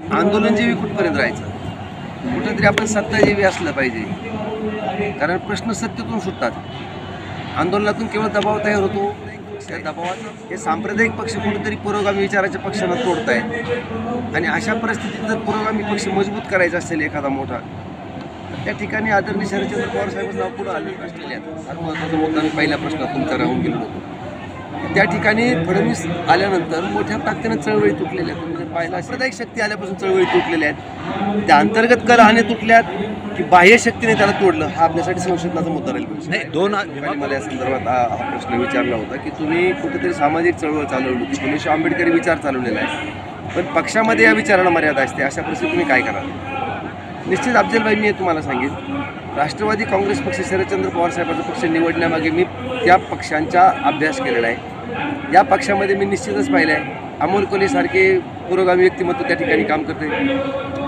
आंदोलनजीवी कुठपर्यंत राहायचं? कुठंतरी आपण सत्ताजीवी असलं पाहिजे. कारण प्रश्न सत्तेतून सुटतात. आंदोलनातून केवळ दबाव तयार होतो. त्या दबावात हे सांप्रदायिक पक्ष कुठेतरी पुरोगामी विचाराच्या पक्षांना तोडतायत. आणि अशा परिस्थितीत जर पुरोगामी पक्ष मजबूत करायचा असेल एखादा मोठा त्या ठिकाणी आदरणीय शरदचंद्र पवार साहेब नाव पुढं आले ऑस्ट्रेलियात फार महत्त्वाचा मुद्दा मी पहिल्या प्रश्नात तुमचा राहून गेलो होतो. त्या ठिकाणी फडणवीस आल्यानंतर मोठ्या ताकदीनं चळवळी तुटलेल्या आहेत. तुम्ही जर पाहिलं सांप्रदायिक शक्ती आल्यापासून चळवळी तुटलेल्या आहेत. त्या अंतर्गत कलहाने तुटल्यात की बाह्य शक्तीने त्याला तोडलं हा आपल्यासाठी संशोधनाचा मुद्दा राहील. नाही दोन मला या संदर्भात हा हा प्रश्न विचारला होता की तुम्ही कुठेतरी सामाजिक चळवळ चालवली होती शाहू आंबेडकरी विचार चालवलेला आहे. पण पक्षामध्ये या विचाराला मर्यादा असते अशा परिस्थितीत तुम्ही काय कराल? निश्चित अफजलभाई मी हे तुम्हाला सांगेन. राष्ट्रवादी काँग्रेस पक्ष शरदचंद्र पवार साहेबांचा पक्ष निवडण्यामागे मी त्या पक्षांचा अभ्यास केलेला आहे. या पक्षामध्ये मी निश्चितच पाहिलं आहे अमोल कोलेसारखे पुरोगामी व्यक्तिमत्व त्या ठिकाणी काम करते.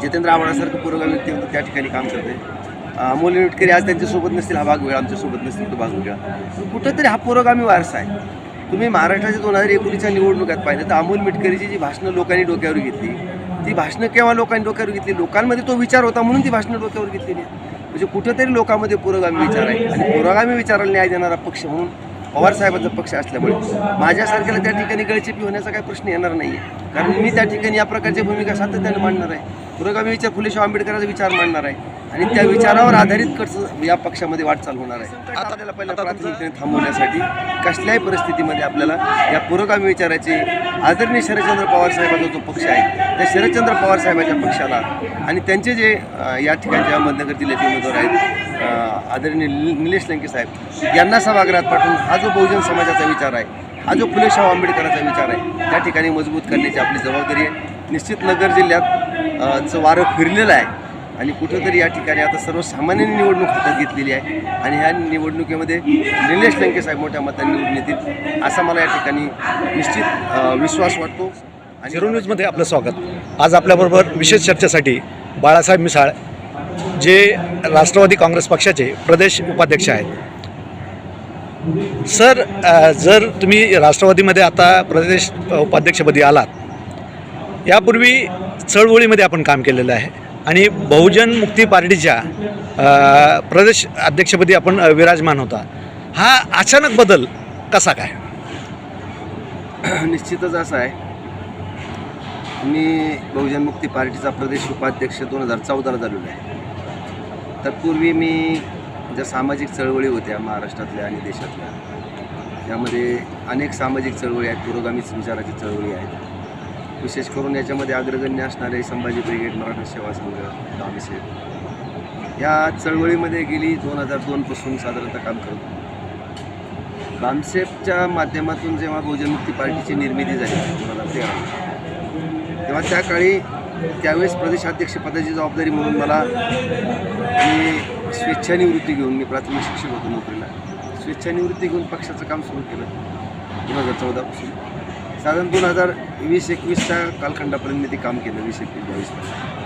जितेंद्र आव्हाडासारखं पुरोगामी व्यक्तिमत्व त्या ठिकाणी काम करते. अमोल निटकरी आज त्यांच्यासोबत नसतील हा भाग वेगळा आमच्यासोबत नसतील तो भाग वेगळा. कुठंतरी हा पुरोगामी वारसा आहे. तुम्ही महाराष्ट्राच्या दोन हजार एकोणीसच्या निवडणुकात पाहिलं तर अमोल मिटकरीची जी भाषणं लोकांनी डोक्यावर घेतली ती भाषणं केव्हा लोकांनी डोक्यावर घेतली? लोकांमध्ये तो विचार होता म्हणून ती भाषणं डोक्यावर घेतलेली म्हणजे कुठेतरी लोकांमध्ये पुरोगामी विचार आहे. आणि पुरोगामी विचाराला न्याय देणारा पक्ष म्हणून पवार साहेबांचा पक्ष असल्यामुळे. माझ्यासारख्याला त्या ठिकाणी गळचेपी होण्याचा काही प्रश्न येणार नाही आहे कारण मी त्या ठिकाणी या प्रकारची भूमिका सातत्याने मांडणार आहे. पुरोगामी विचार फुले शाहू आंबेडकरांचा विचार मांडणार आहे. आणि त्या विचारावर आधारित कच या पक्षामध्ये वाटचाल होणार आहे. आता आपल्याला पहिल्या प्राथमिकतेने थांबवण्यासाठी कसल्याही परिस्थितीमध्ये आपल्याला या पुरोगामी विचाराचे आदरणीय शरदचंद्र पवार साहेबांचा जो पक्ष आहे त्या शरदचंद्र पवार साहेबांच्या पक्षाला आणि त्यांचे जे या ठिकाणचे अहमदनगर जिल्ह्याचे उमेदवार आहेत आदरणीय निलेश लंके साहेब यांना सभागृहात पाठवून हा जो बहुजन समाजाचा विचार आहे हा जो फुलेशाह आंबेडकरांचा विचार आहे त्या ठिकाणी मजबूत करण्याची आपली जबाबदारी आहे. निश्चित नगर जिल्ह्यात चं वारं फिरलेलं आहे आणि कुठंतरी या ठिकाणी आता सर्वसामान्यांनी निवडणूक हातात घेतलेली आहे आणि ह्या निवडणुकीमध्ये निलेश लंके साहेब मोठ्या मतांनी निवडून येतील असा मला या ठिकाणी निश्चित विश्वास वाटतो. आणि झिरो न्यूजमध्ये आपलं स्वागत. आज आपल्याबरोबर विशेष चर्चेसाठी बाळासाहेब मिसाळ जे राष्ट्रवादी काँग्रेस पक्षाचे प्रदेश उपाध्यक्ष आहेत. सर जर तुम्ही राष्ट्रवादीमध्ये आता प्रदेश उपाध्यक्षपदी आलात यापूर्वी चळवळीमध्ये आपण काम केलेलं आहे आणि बहुजन मुक्ती पार्टीच्या प्रदेश अध्यक्षपदी आपण विराजमान होता. हा अचानक बदल कसा काय? निश्चितच असं आहे. मी बहुजन मुक्ती पार्टीचा प्रदेश उपाध्यक्ष दोन हजार चौदाला झालेलो आहे. तत्पूर्वी मी ज्या सामाजिक चळवळी होत्या महाराष्ट्रातल्या आणि देशातल्या त्यामध्ये अनेक सामाजिक चळवळी आहेत पुरोगामी विचाराची चळवळी आहेत. विशेष करून याच्यामध्ये अग्रगण्य असणारे संभाजी ब्रिगेड मराठा सेवा संघ दामसेब या चळवळीमध्ये गेली दोन हजार दोनपासून साधारणतः काम करतो होतो. माध्यमातून जेव्हा बहुजन मुक्ती पार्टीची निर्मिती झाली दोन हजार तेरा तेव्हा त्या काळी त्यावेळेस प्रदेशाध्यक्षपदाची जबाबदारी म्हणून मला मी स्वेच्छानिवृत्ती घेऊन मी प्राथमिक शिक्षक होतो नोकरीला. स्वेच्छानिवृत्ती घेऊन पक्षाचं काम सुरू केलं दोन हजार चौदापासून. साधारण दोन हजार वीस एकवीसच्या कालखंडापर्यंत मी ते काम केलं वीस एकवीस बावीसपर्यंत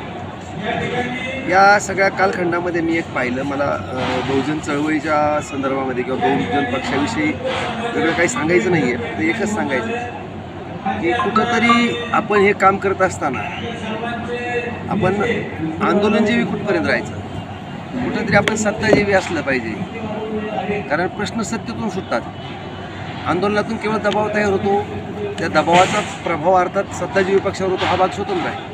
या सगळ्या कालखंडामध्ये मी एक पाहिलं मला बहुजन चळवळीच्या संदर्भामध्ये किंवा बहुजन पक्षाविषयी वेगळं काही सांगायचं नाही आहे ते एकच सांगायचं. की कुठंतरी आपण हे काम करत असताना आपण आंदोलनजीवी कुठपर्यंत राहायचं? कुठंतरी आपण सत्ताजीवी असलं पाहिजे. कारण प्रश्न सत्यतून सुटतात. आंदोलनातून केवळ दबाव तयार होतो. त्या दबावाचा प्रभाव अर्थात सत्ताजीवी पक्षावर होतो हा भाग स्वतंत्र आहे.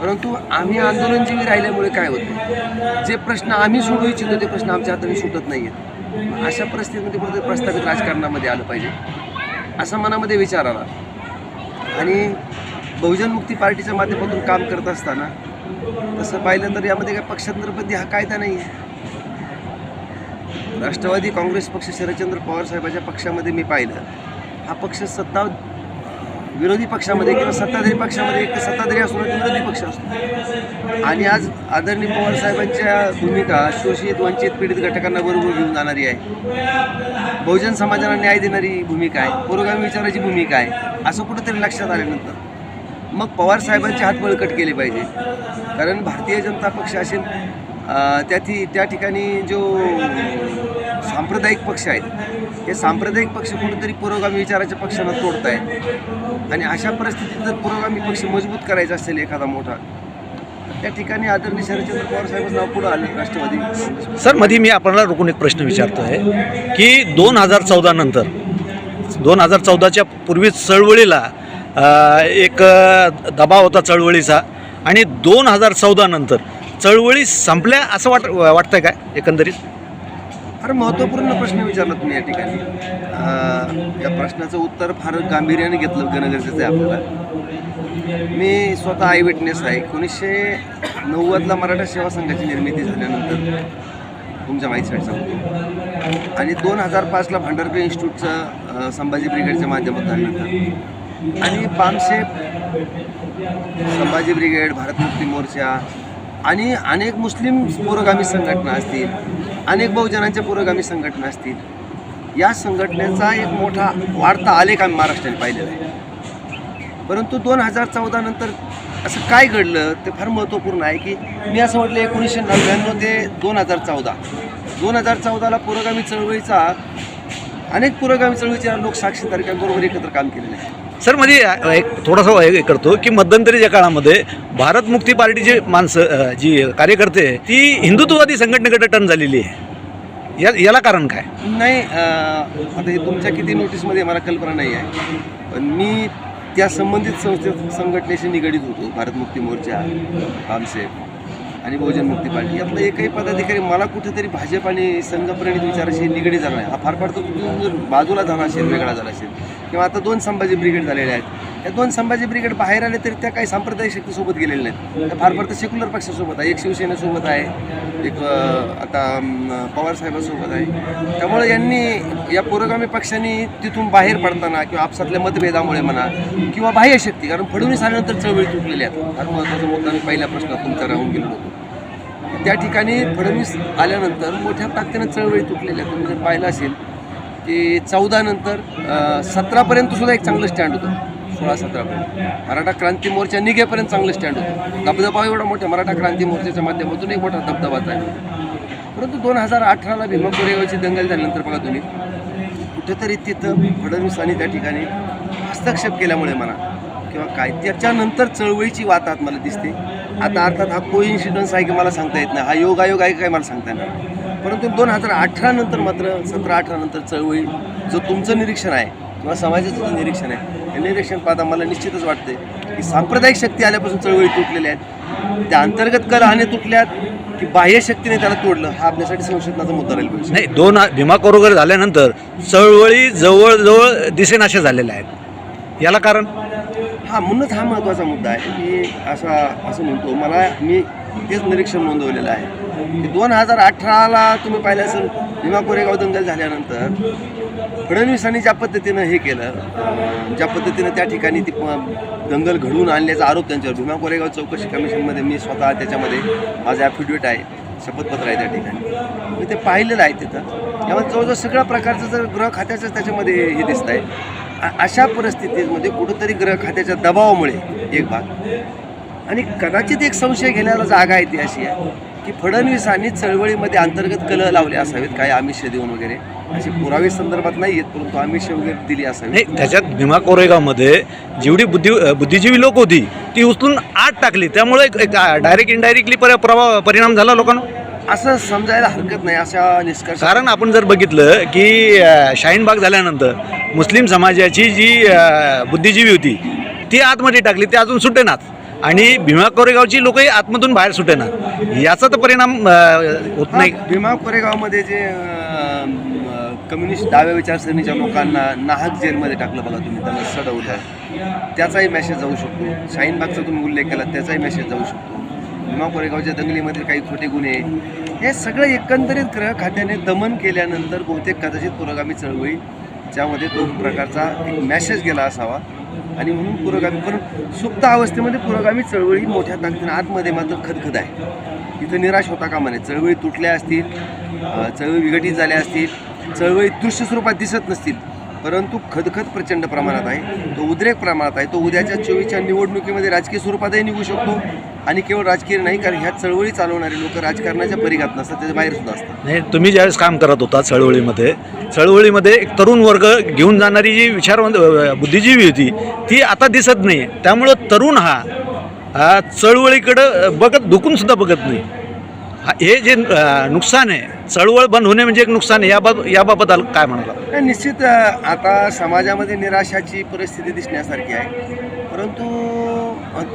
परंतु आम्ही आंदोलनजीवी राहिल्यामुळे काय होतं? जे प्रश्न आम्ही सोडू इच्छितो ते प्रश्न आमच्या हाताने सुटत नाही आहेत अशा परिस्थितीमध्ये कुठेतरी प्रस्थापित राजकारणामध्ये आलं पाहिजे. असा मनामध्ये विचार आला. आणि बहुजन मुक्ती पार्टीच्या माध्यमातून काम करत असताना तसं पाहिलं तर यामध्ये काय पक्षांतरबंदी हा कायदा नाही आहे राष्ट्रवादी काँग्रेस पक्ष शरदचंद्र पवार साहेबाच्या पक्षामध्ये मी पाहिलं. हा पक्ष सत्ता विरोधी पक्षामध्ये किंवा सत्ताधारी पक्षामध्ये एक तर सत्ताधारी असतो ना विरोधी पक्ष असतो आणि आज आदरणीय पवार साहेबांच्या भूमिका शोषित वंचित पीडित घटकांना बरोबर घेऊन जाणारी आहे. बहुजन समाजाला न्याय देणारी भूमिका आहे. पुरोगामी विचाराची भूमिका आहे. असं कुठंतरी लक्षात आल्यानंतर मग पवार साहेबांचे हात बळकट केले पाहिजे. कारण भारतीय जनता पक्ष असेल त्या ती त्या ठिकाणी जो सांप्रदायिक पक्ष आहेत हे सांप्रदायिक पक्ष कुठेतरी पुरोगामी विचाराच्या पक्षांना तोडत आहेत आणि अशा परिस्थितीत जर पुरोगामी पक्ष मजबूत करायचा असेल एखादा मोठा त्या ठिकाणी आदरणीय शरदचंद्र पवार साहेबांचं नाव पुढं आलं राष्ट्रवादी सरमध्ये मी आपल्याला रोखून एक प्रश्न विचारतो आहे की दोन हजार चौदा नंतर दोन हजार चौदाच्या पूर्वी चळवळीला एक दबाव होता चळवळीचा आणि दोन हजार चौदा नंतर चळवळी संपल्या असं वाट वाटतं काय एकंदरीत? फार महत्त्वपूर्ण प्रश्न विचारला तुम्ही या ठिकाणी. या प्रश्नाचं उत्तर फार गांभीर्याने घेतलं घेणं गरजेचं आहे आपल्याला. मी स्वतः आय विटनेस आहे. एकोणीसशे नव्वदला मराठा सेवा संघाची निर्मिती झाल्यानंतर तुमच्या माहितीसाठी सांगतो. आणि दोन हजार पाचला भांडारपे इन्स्टिट्यूटचं संभाजी ब्रिगेडच्या माध्यमातून झाल्यानंतर आणि बामशेप संभाजी ब्रिगेड भारत मुक्ती मोर्चा आणि अनेक मुस्लिम पुरोगामी संघटना असतील अनेक बहुजनांच्या पुरोगामी संघटना असतील या संघटनेचा एक मोठा वाढता आलेख आम्ही महाराष्ट्राने पाहिलेला आहे. परंतु दोन हजार चौदा नंतर असं काय घडलं ते फार महत्त्वपूर्ण आहे की मी असं म्हटलं एकोणीसशे नव्याण्णव ते दोन हजार चौदा. दोन हजार चौदाला पुरोगामी चळवळीचा अनेक पुरोगामी चळवळीच्या लोक साक्षीदारकांबरोबर एकत्र काम केलेलं आहे सर म्हणजे, मध्ये एक थोडासा हे करतो की मध्यंतरीच्या काळामध्ये भारत मुक्ती पार्टीची माणसं जी कार्यकर्ते आहे, ती हिंदुत्ववादी संघटनेकडे टर्न झालेली आहे. या याला कारण काय? नाही आता हे तुमच्या किती नोटीसमध्ये मला कल्पना नाही आहे. पण मी त्या संबंधित संस्थे संघटनेशी निगडीत होतो भारत मुक्ती मोर्चा आमसेफ आणि बहुजन मुक्ती पार्टी. यातला एकही पदाधिकारी मला कुठेतरी भाजप आणि संघप्रणित विचाराशी निगडीत झाला नाही. हा फार फार तो बाजूला झाला असेल वेगळा झाला असेल किंवा आता दोन संभाजी ब्रिगेड झालेले आहेत. या दोन संभाजी ब्रिगेड बाहेर आले तरी त्या काही सांप्रदायिक शक्तीसोबत गेलेल्या नाहीत. त्या फार फार तर सेक्युलर पक्षासोबत आहे. एक शिवसेनेसोबत आहे. एक आता पवारसाहेबांसोबत पवार आहे. त्यामुळे यांनी या पुरोगामी पक्षांनी तिथून बाहेर पडताना किंवा आपसातल्या मतभेदामुळे म्हणा किंवा बाह्य शक्ती कारण फडणवीस आल्यानंतर चळवळी तुटलेली आहेत. फार महत्त्वाचा मुद्दा मी पहिल्या प्रश्नात तुमचा राहून गेलो होतो. त्या ठिकाणी फडणवीस आल्यानंतर मोठ्या ताकदीनं चळवळी तुटलेल्या तुम्ही जर पाहिलं असेल की चौदा नंतर सतरापर्यंत सुद्धा एक चांगलं स्टँड होतं. सोळा सतरापर्यंत. मराठा क्रांती मोर्चा निघेपर्यंत चांगलं स्टँड होतं. दबदबा एवढा मोठ्या मराठा क्रांती मोर्चाच्या माध्यमातून एक मोठा दबदबाच आहे परंतु दोन हजार अठराला भीमा कोरेगावची दंगल झाल्यानंतर बघा तुम्ही कुठेतरी तिथं फडणवीसांनी आणि त्या ठिकाणी हस्तक्षेप केल्यामुळे म्हणा किंवा काय त्याच्यानंतर चळवळीची वातात मला दिसते. आता अर्थात हा को इन्सिडन्स आहे की मला सांगता येत नाही. हा योगायोग आहे काय मला सांगता येणार नाही. परंतु दोन हजार अठरा नंतर मात्र सतरा अठरा नंतर चळवळी जो तुमचं निरीक्षण आहे किंवा समाजाचं जे निरीक्षण आहे हे निरीक्षण पाहता मला निश्चितच वाटते की सांप्रदायिक शक्ती आल्यापासून चळवळी तुटलेल्या आहेत. त्या अंतर्गत कलहाने तुटल्यात की बाह्य शक्तीने त्याला तोडलं हा आपल्यासाठी संशोधनाचा मुद्दा राहील भविष्यात. नाही दोन भीमा कोरोगर झाल्यानंतर चळवळी जवळजवळ दिसेनाशा झालेल्या आहेत. याला कारण? हा म्हणूनच हा महत्त्वाचा मुद्दा आहे की असा असं म्हणतो. मला मी तेच निरीक्षण नोंदवलेलं आहे. दोन हजार अठराला तुम्ही पाहिलं असेल भीमा कोरेगाव दंगल झाल्यानंतर फडणवीसांनी ज्या पद्धतीनं हे केलं ज्या पद्धतीनं त्या ठिकाणी ती प- दंगल घडवून आणल्याचा आरोप त्यांच्यावर भीमा कोरेगाव चौकशी कमिशनमध्ये मी स्वतः त्याच्यामध्ये माझं ॲफिडेविट आहे शपथपत्र आहे त्या ठिकाणी. मी ते पाहिलेलं आहे तिथं. त्यामुळे जवळजवळ सगळ्या प्रकारचं जर गृह खात्याचं त्याच्यामध्ये हे दिसत आहे अशा परिस्थितीमध्ये कुठंतरी ग्रह खात्याच्या दबावामुळे एक भाग. आणि कदाचित एक संशय घेण्याला जागा आहे ती अशी आहे. की फडणवीसांनी चळवळीमध्ये अंतर्गत कलह लावले असावेत. काही आमिष देऊन वगैरे? असे पुरावे संदर्भात नाही आहेत परंतु आमिष वगैरे दिली असावी नाही त्याच्यात भीमा कोरेगावमध्ये जेवढी बुद्धी बुद्धिजीवी लोक होती ती उचलून आत टाकली. त्यामुळे डायरेक्ट इनडायरेक्टली प्रभाव परिणाम झाला लोकांना असं समजायला हरकत नाही अशा निष्कर्ष. कारण आपण जर बघितलं की शाहीनबाग झाल्यानंतर मुस्लिम समाजाची जी बुद्धिजीवी होती ती आतमध्ये टाकली ती अजून सुटेनात. आणि भीमा कोरेगावची लोकही आतमधून बाहेर सुटेनात याचा तर परिणाम होत नाही. भीमा कोरेगावमध्ये जे कम्युनिस्ट डाव्या विचारसरणीच्या लोकांना नाहक जेलमध्ये टाकलं बघा तुम्ही त्यांना सडवलं त्याचाही मेसेज जाऊ शकतो. शाहीनबागचा तुम्ही उल्लेख केला त्याचाही मेसेज जाऊ शकतो. भीमा कोरेगावच्या दंगलीमध्ये काही खोटे गुन्हे. हे सगळं एकंदरीत ग्रह खात्याने दमन केल्यानंतर बहुतेक कदाचित पुरोगामी चळवळी ज्यामध्ये तो प्रकारचा एक मेसेज गेला असावा. आणि म्हणून पुरोगामी पण सुप्त अवस्थेमध्ये पुरोगामी चळवळी मोठ्या ताकदीने आतमध्ये मात्र खदखद आहे. इथं निराश होता कामा नये. चळवळी तुटल्या असतील चळवळी विघटित झाल्या असतील चळवळी दृश्य स्वरूपात दिसत नसतील परंतु खदखद प्रचंड प्रमाणात आहे. तो उद्रेक प्रमाणात आहे. तो उद्याच्या चोवीसच्या निवडणुकीमध्ये राजकीय स्वरूपातही निघू शकतो. आणि केवळ राजकीय नाही कारण ह्या चळवळी चालवणारे लोक राजकारणाच्या परिघात नसतात त्याच्या बाहेर सुद्धा असतात. नाही तुम्ही ज्यावेळेस काम करत होता चळवळीमध्ये चळवळीमध्ये एक तरुण वर्ग घेऊन जाणारी जी विचारवंत बुद्धिजीवी होती ती आता दिसत नाही त्यामुळं तरुण हा चळवळीकडं बघत दुखून सुद्धा बघत नाही. हा हे जे नुकसान आहे चळवळ बंद होणे म्हणजे एक नुकसान आहे याबाब याबाबत आल- काय म्हणाला निश्चित आता समाजामध्ये निराशाची परिस्थिती दिसण्यासारखी आहे. परंतु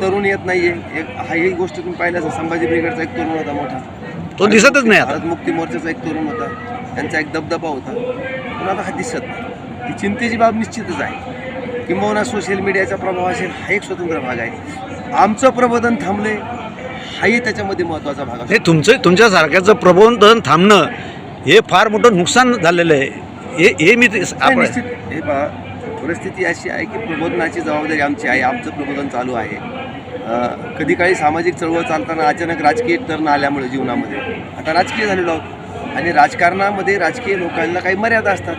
तरुण येत नाहीये. एक हा ही गोष्ट तुम्ही पाहिलं संभाजी ब्रिगेडचा एक तरुण होता मोठा. तो दिसतच नाही आता. भारत मुक्ती मोर्चाचा एक तरुण होता. त्यांचा एक दबदबा होता. पण आता हा दिसत नाही. ही चिंतेची बाब निश्चितच आहे. किंबहुना सोशल मीडियाचा प्रभाव असेल हा एक स्वतंत्र भाग आहे. आमचं प्रबोधन थांबले हाही त्याच्यामध्ये महत्त्वाचा भाग असतो हे तुमचं तुमच्यासारख्याचं प्रबोधन थांबणं हे फार मोठं नुकसान झालेलं आहे. हे हे मी निश्चित हे पहा परिस्थिती अशी आहे की प्रबोधनाची जबाबदारी आमची आहे आमचं प्रबोधन चालू आहे. कधी काळी सामाजिक चळवळ चालताना अचानक राजकीय तरण आल्यामुळे जीवनामध्ये. आता राजकीय झालेलो आहोत आणि राजकारणामध्ये राजकीय लोकांना काही मर्यादा असतात.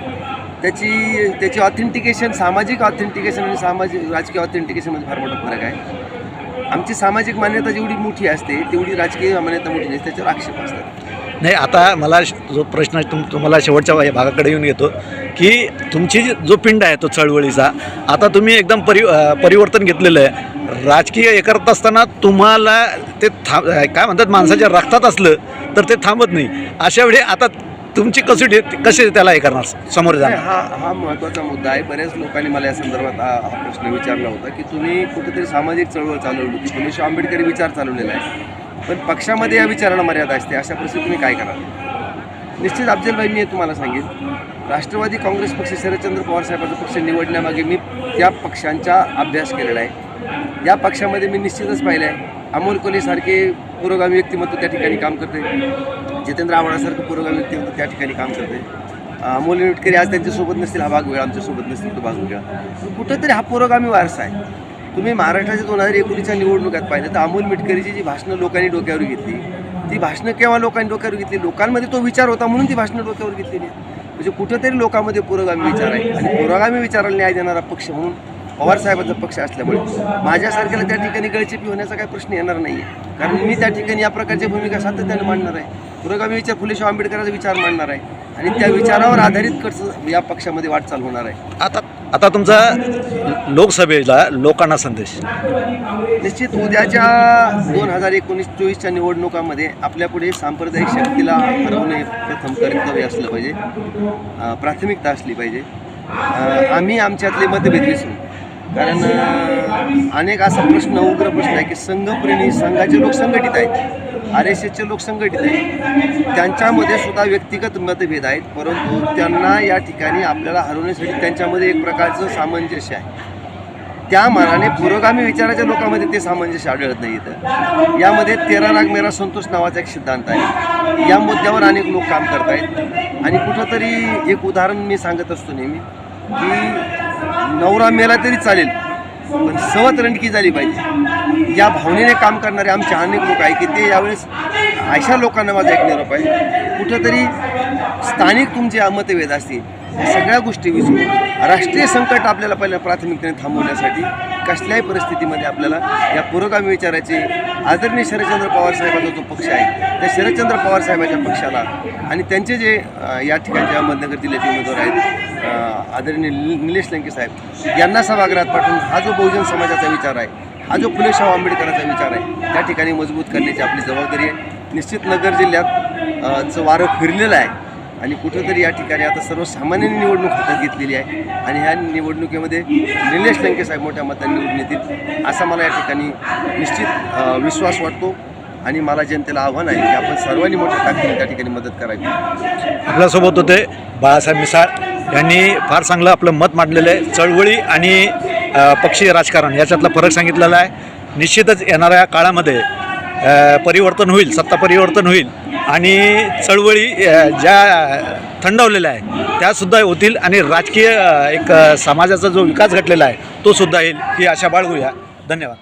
त्याची त्याची ऑथेंटिकेशन सामाजिक ऑथेंटिकेशन आणि सामाजिक राजकीय ऑथेंटिकेशनमध्ये फार मोठा फरक आहे. आमची सामाजिक मान्यता जेवढी मोठी असते तेवढी राजकीय मान्यता मोठी नसते त्याच्यावर आक्षेप असतात. नाही आता मला जो प्रश्न तुम तुम्हाला शेवटच्या भागाकडे येऊन येतो. की तुमची जी- जो पिंड आहे तो चळवळीचा आता तुम्ही एकदम परि परिवर्तन घेतलेलं आहे. राजकीय हे करत असताना तुम्हाला ते थांब काय म्हणतात माणसाच्या रक्तात असलं तर ते थांबत नाही. अशा वेळी आता तुमची कसोटी कशी त्याला हे करणार समोर जाणार? हा हा महत्त्वाचा मुद्दा आहे. बऱ्याच लोकांनी मला या संदर्भात हा प्रश्न विचारला होता की तुम्ही कुठेतरी सामाजिक चळवळ चालवली होती. पुणे आंबेडकरी विचार चालवलेला आहे. पण पक्षामध्ये या विचाराला मर्यादा असते. अशा परिस्थितीत तुम्ही काय कराल? निश्चित अफजलभाई मी तुम्हाला सांगेन राष्ट्रवादी काँग्रेस पक्ष शरदचंद्र पवार साहेबांचा पक्ष निवडण्यामागे मी त्या पक्षांचा अभ्यास केलेला आहे. या पक्षामध्ये मी निश्चितच पाहिलं आहे अमोल कोलेसारखे पुरोगामी व्यक्तिमत्व त्या ठिकाणी काम करते. जितेंद्र आव्हाडासारखं पुरोगामी व्यक्तिमत्व त्या ठिकाणी काम करते. अमोल निटकरी आज त्यांच्यासोबत नसतील हा भाग वेगळा आमच्यासोबत नसतील तो भाग वेगळा. कुठंतरी हा पुरोगामी वारसा आहे. तुम्ही महाराष्ट्राच्या दोन हजार एकोणीसच्या निवडणुकात पाहिलं तर अमोल मिटकरीची जी भाषणं लोकांनी डोक्यावर घेतली ती भाषणं केव्हा लोकांनी डोक्यावर घेतली? लोकांमध्ये तो विचार होता म्हणून ती भाषणं डोक्यावर घेतलेली आहेत. म्हणजे कुठंतरी लोकांमध्ये पुरोगामी विचार आहे. आणि पुरोगामी विचाराला न्याय देणारा पक्ष म्हणून पवारसाहेबांचा पक्ष असल्यामुळे माझ्यासारख्याला त्या ठिकाणी गळचेपी होण्याचा काही प्रश्न येणार नाही आहे कारण मी त्या ठिकाणी या प्रकारची भूमिका सातत्याने मांडणार आहे. पुरोगामी विचार फुले शाहू आंबेडकरांचा विचार मांडणार आहे. आणि त्या विचारावर आधारित कसं या पक्षामध्ये वाटचाल होणार आहे? आता आता तुमचा लोकसभेला लोकांना संदेश. निश्चित उद्याच्या दोन हजार एकोणीस चोवीसच्या निवडणुकामध्ये आपल्यापुढे सांप्रदायिक शक्तीला हरवणे प्रथम कर्तव्य असलं पाहिजे. प्राथमिकता असली पाहिजे. आम्ही आमच्यातले मतभेद विसरू. कारण अनेक असा प्रश्न उग्र प्रश्न आहे की संघप्रेमी संघाचे लोक संघटित आहेत. आर एस एसचे लोक संघटित आहेत. त्यांच्यामध्ये सुद्धा व्यक्तिगत मतभेद आहेत परंतु त्यांना या ठिकाणी आपल्याला हरवण्यासाठी त्यांच्यामध्ये एक प्रकारचं सामंजस्य आहे. त्या मानाने पुरोगामी विचाराच्या लोकांमध्ये ते सामंजस्य आढळत नाही इथं. यामध्ये तेरा राग मेरा संतोष नावाचा एक सिद्धांत आहे. या मुद्द्यावर अनेक लोक काम करत आहेत. आणि कुठंतरी एक उदाहरण मी सांगत असतो नेहमी की नवरा मेला तरी चालेल पण सवत रणकी झाली पाहिजे. या भावनेने काम करणारे आमचे अनेक लोक आहे की ते यावेळेस अशा लोकांना माझा एक निरोप आहे. कुठंतरी स्थानिक तुमचे मतभेद असतील या सगळ्या गोष्टी विसरून राष्ट्रीय संकट आपल्याला पहिल्या प्राथमिकतेने थांबवण्यासाठी कसल्याही परिस्थितीमध्ये आपल्याला या पुरोगामी विचाराचे आदरणीय शरदचंद्र पवार साहेबांचा जो पक्ष आहे त्या शरदचंद्र पवार साहेबांच्या पक्षाला आणि त्यांचे जे या ठिकाणचे अहमदनगर जिल्ह्याचे उमेदवार आहेत आदरणीय नि- निलेश लंके साहेब यांना सभागृहात पाठवून हा जो बहुजन समाजाचा विचार आहे हा जो फुले शाहू आंबेडकरांचा विचार आहे त्या ठिकाणी मजबूत करण्याची आपली जबाबदारी आहे. निश्चित नगर जिल्ह्यात चं वारं फिरलेलं आहे आणि कुठंतरी या ठिकाणी आता सर्वसामान्यांनी निवडणूक हातात घेतलेली आहे. आणि ह्या निवडणुकीमध्ये निलेश लंकेसाहेब मोठ्या मतांनी निवडून येतील असा मला या ठिकाणी निश्चित विश्वास वाटतो. आणि मला जनतेला आव्हान आहे की आपण सर्वांनी मोठ्या ताकदीने त्या ठिकाणी मदत करावी. आपल्यासोबत होते बाळासाहेब मिसाळ. यांनी फार चांगलं आपलं मत मांडलेलं आहे. चळवळी आणि पक्षीय राजकारण याच्यातला फरक सांगितलेला आहे. निश्चितच येणाऱ्या काळामध्ये परिवर्तन होईल सत्ता परिवर्तन होईल. आणि चळवळी ज्या थंडावलेल्या आहे त्यासुद्धा होतील आणि राजकीय एक समाजाचा जो विकास घडलेला आहे तोसुद्धा येईल ही आशा बाळगूया. धन्यवाद.